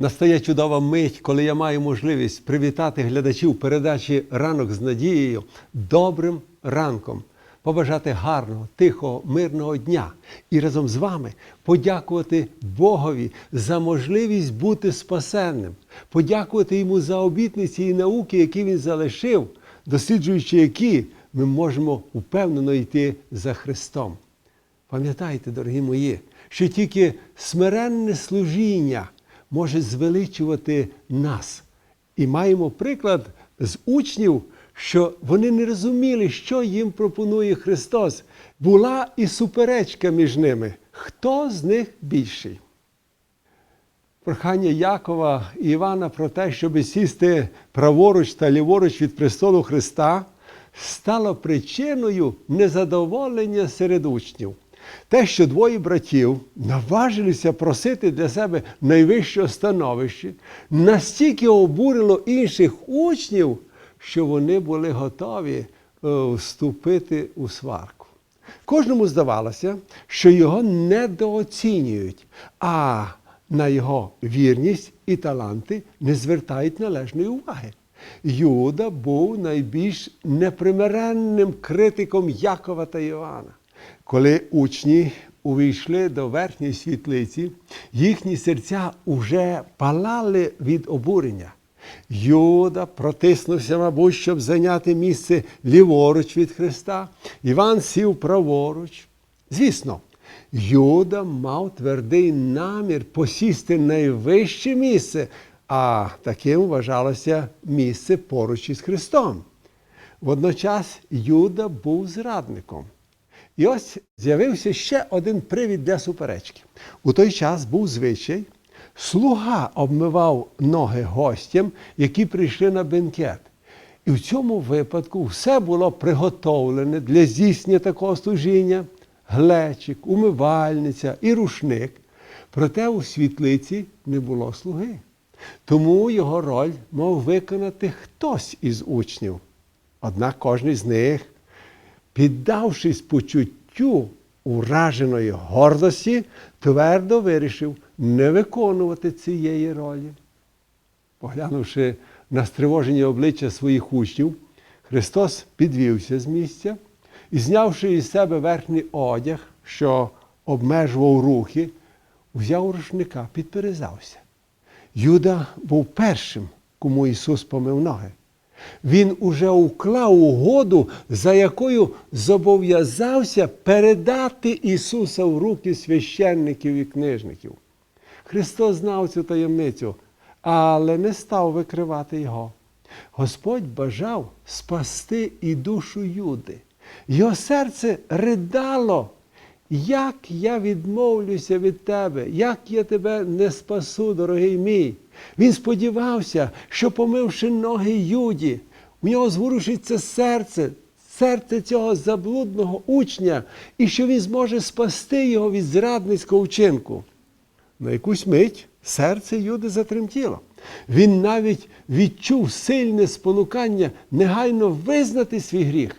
Настає чудова мить, коли я маю можливість привітати глядачів передачі Ранок з надією добрим ранком, побажати гарного, тихого, мирного дня і разом з вами подякувати Богові за можливість бути спасенним, подякувати йому за обітниці і науки, які він залишив, досліджуючи які ми можемо впевнено йти за Христом. Пам'ятайте, дорогі мої, що тільки смиренне служіння може звеличувати нас. І маємо приклад з учнів, що вони не розуміли, що їм пропонує Христос. Була і суперечка між ними. Хто з них більший? Прохання Якова і Івана про те, щоб сісти праворуч та ліворуч від престолу Христа, стало причиною незадоволення серед учнів. Те, що двоє братів наважилися просити для себе найвищого становище, настільки обурило інших учнів, що вони були готові е, вступити у сварку. Кожному здавалося, що його недооцінюють, а на його вірність і таланти не звертають належної уваги. Юда був найбільш непримиренним критиком Якова та Івана. Коли учні увійшли до верхньої світлиці, їхні серця уже палали від обурення. Юда протиснувся, мабуть, щоб зайняти місце ліворуч від Христа. Іван сів праворуч. Звісно, Юда мав твердий намір посісти найвище місце, а таким вважалося місце поруч із Христом. Водночас Юда був зрадником. І ось з'явився ще один привід для суперечки. У той час був звичай, слуга обмивав ноги гостям, які прийшли на бенкет. І в цьому випадку все було приготовлене для здійснення такого служіння: глечик, умивальниця і рушник. Проте у світлиці не було слуги. Тому його роль мав виконати хтось із учнів. Однак кожен з них піддавшись почуттю ураженої гордості, твердо вирішив не виконувати цієї ролі. Поглянувши на стривожені обличчя своїх учнів, Христос підвівся з місця і, знявши із себе верхній одяг, що обмежував рухи, взяв рушника, підперезався. Юда був першим, кому Ісус помив ноги. Він уже уклав угоду, за якою зобов'язався передати Ісуса в руки священників і книжників. Христос знав цю таємницю, але не став викривати його. Господь бажав спасти і душу Юди. Його серце ридало. Як я відмовлюся від тебе, як я тебе не спасу, дорогий мій. Він сподівався, що, помивши ноги Юді, у нього зворушиться серце, серце цього заблудного учня, і що він зможе спасти його від зрадницького вчинку. На якусь мить серце Юди затремтіло. Він навіть відчув сильне спонукання негайно визнати свій гріх.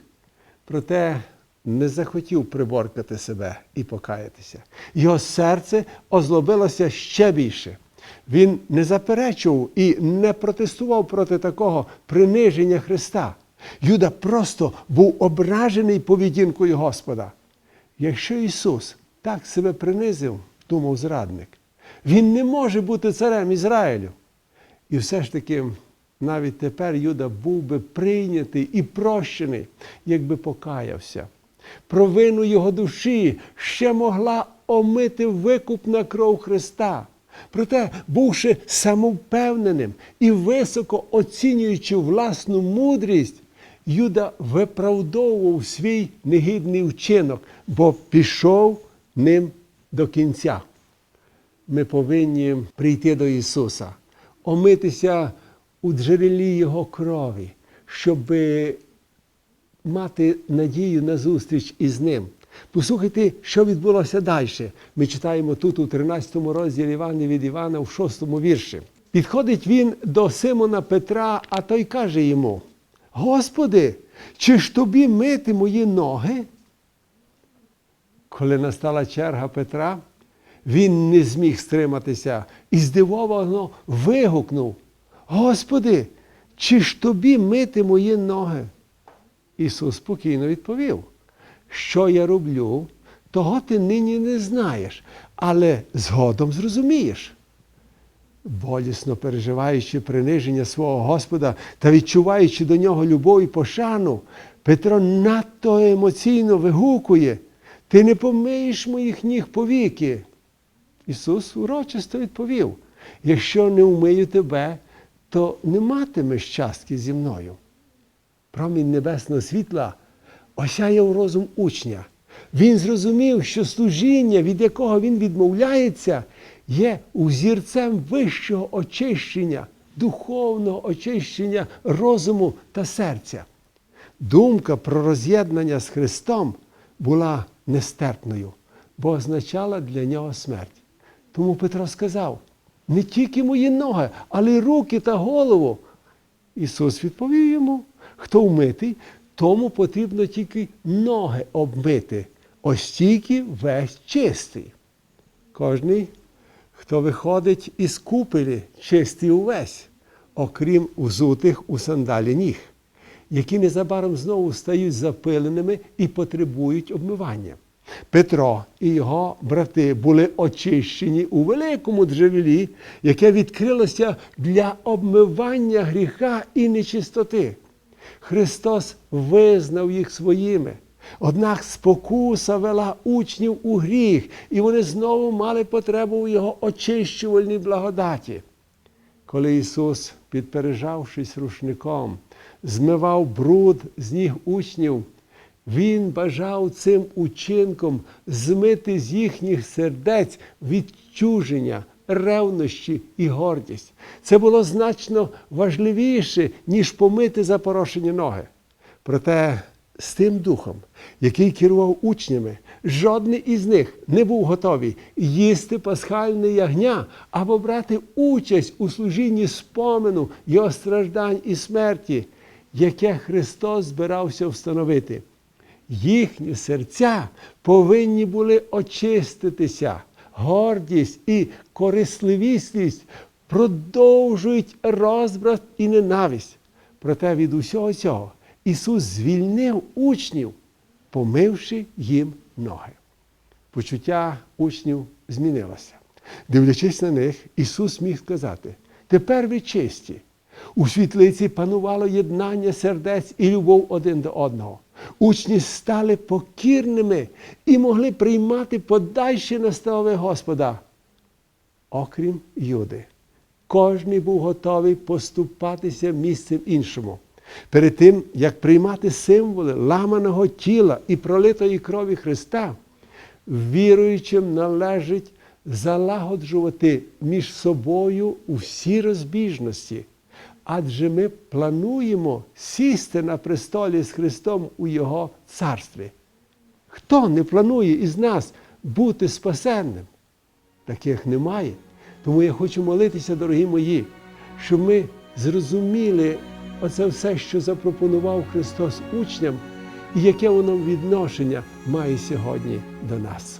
Проте не захотів приборкати себе і покаятися. Його серце озлобилося ще більше. Він не заперечував і не протестував проти такого приниження Христа. Юда просто був ображений поведінкою Господа. Якщо Ісус так себе принизив, думав зрадник, Він не може бути царем Ізраїлю. І все ж таки, навіть тепер Юда був би прийнятий і прощений, якби покаявся. Провину його душі ще могла омити викупна кров Христа. Проте, бувши самовпевненим і високо оцінюючи власну мудрість, Юда виправдовував свій негідний вчинок, бо пішов ним до кінця. Ми повинні прийти до Ісуса, омитися у джерелі Його крові, щоб мати надію на зустріч із Ним. Послухайте, що відбулося далі. Ми читаємо тут у 13 розділі Івана від Івана, в 6 вірші. Підходить він до Симона Петра, а той каже йому: Господи, чи ж тобі мити мої ноги? Коли настала черга Петра, Він не зміг стриматися і здивовано вигукнув: Господи, чи ж тобі мити мої ноги? Ісус спокійно відповів, що я роблю, того ти нині не знаєш, але згодом зрозумієш. Болісно переживаючи приниження свого Господа та відчуваючи до нього любов і пошану, Петро надто емоційно вигукує: Ти не помиєш моїх ніг повіки. Ісус урочисто відповів: якщо не вмию тебе, то не матимеш частки зі мною. Промінь небесного світла осяяв розум учня. Він зрозумів, що служіння, від якого він відмовляється, є узірцем вищого очищення, духовного очищення розуму та серця. Думка про роз'єднання з Христом була нестерпною, бо означала для нього смерть. Тому Петро сказав: не тільки мої ноги, але й руки та голову. Ісус відповів йому: хто вмитий, тому потрібно тільки ноги обмити, ось тільки весь чистий. Кожний, хто виходить із купелі, чистий увесь, окрім узутих у сандалі ніг, які незабаром знову стають запиленими і потребують обмивання. Петро і його брати були очищені у великому джерелі, яке відкрилося для обмивання гріха і нечистоти. Христос визнав їх своїми. Однак спокуса вела учнів у гріх, і вони знову мали потребу у його очищувальній благодаті. Коли Ісус, підпережавшись рушником, змивав бруд з ніг учнів, Він бажав цим учинком змити з їхніх сердець відчуження, ревнощі і гордість. Це було значно важливіше, ніж помити запорошені ноги. Проте з тим духом, який керував учнями, жодний із них не був готовий їсти пасхальне ягня або брати участь у служінні спомену його страждань і смерті, яке Христос збирався встановити. Їхні серця повинні були очиститися. Гордість і корисливість продовжують розбрат і ненависть. Проте від усього цього Ісус звільнив учнів, помивши їм ноги. Почуття учнів змінилося. Дивлячись на них, Ісус міг сказати: тепер ви чисті. У світлиці панувало єднання сердець і любов один до одного. Учні стали покірними і могли приймати подальші настанови Господа. Окрім Юди, кожний був готовий поступатися місцем іншому. Перед тим, як приймати символи ламаного тіла і пролитої крові Христа, віруючим належить залагоджувати між собою усі розбіжності. Адже ми плануємо сісти на престолі з Христом у Його царстві. Хто не планує із нас бути спасенним? Таких немає. Тому я хочу молитися, дорогі мої, щоб ми зрозуміли оце все, що запропонував Христос учням, і яке воно відношення має сьогодні до нас.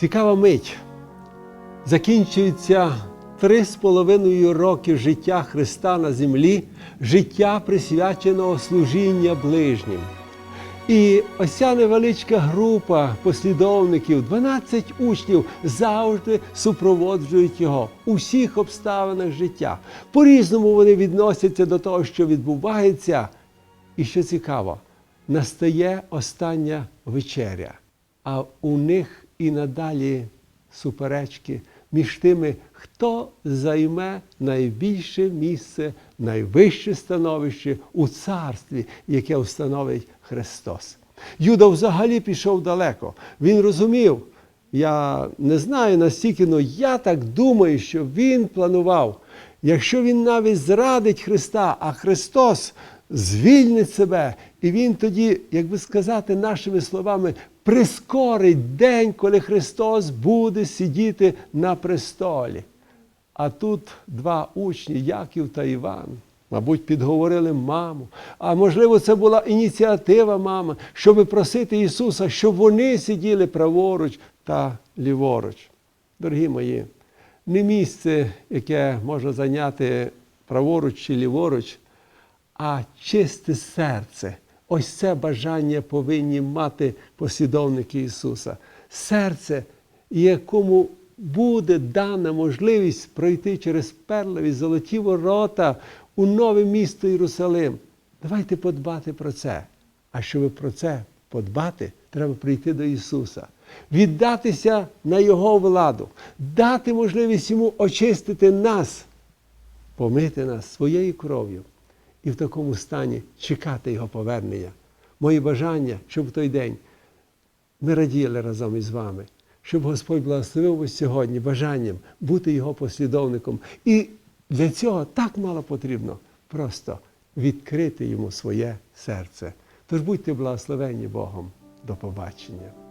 Цікава мить. Закінчується три з половиною роки життя Христа на землі, життя присвяченого служіння ближнім. І ось ця невеличка група послідовників, 12 учнів, завжди супроводжують його у всіх обставинах життя. По-різному вони відносяться до того, що відбувається. І що цікаво, настає остання вечеря, а у них і надалі суперечки, між тими, хто займе найбільше місце, найвище становище у царстві, яке встановить Христос. Юда взагалі пішов далеко. Він розумів, я не знаю настільки, але я так думаю, що він планував, якщо він навіть зрадить Христа, а Христос звільнить себе, і він тоді, як би сказати, нашими словами, прискорить день, коли Христос буде сидіти на престолі. А тут два учні, Яків та Іван. Мабуть, підговорили маму. А можливо, це була ініціатива мами, щоб просити Ісуса, щоб вони сиділи праворуч та ліворуч. Дорогі мої, не місце, яке можна зайняти праворуч чи ліворуч, а чисте серце. Ось це бажання повинні мати послідовники Ісуса. Серце, якому буде дана можливість пройти через перлові золоті ворота у нове місто Єрусалим. Давайте подбати про це. А щоб про це подбати, треба прийти до Ісуса, віддатися на Його владу, дати можливість йому очистити нас, помити нас своєю кров'ю і в такому стані чекати Його повернення. Мої бажання, щоб в той день ми раділи разом із вами, щоб Господь благословив вас сьогодні бажанням бути Його послідовником. І для цього так мало потрібно просто відкрити йому своє серце. Тож будьте благословені Богом. До побачення.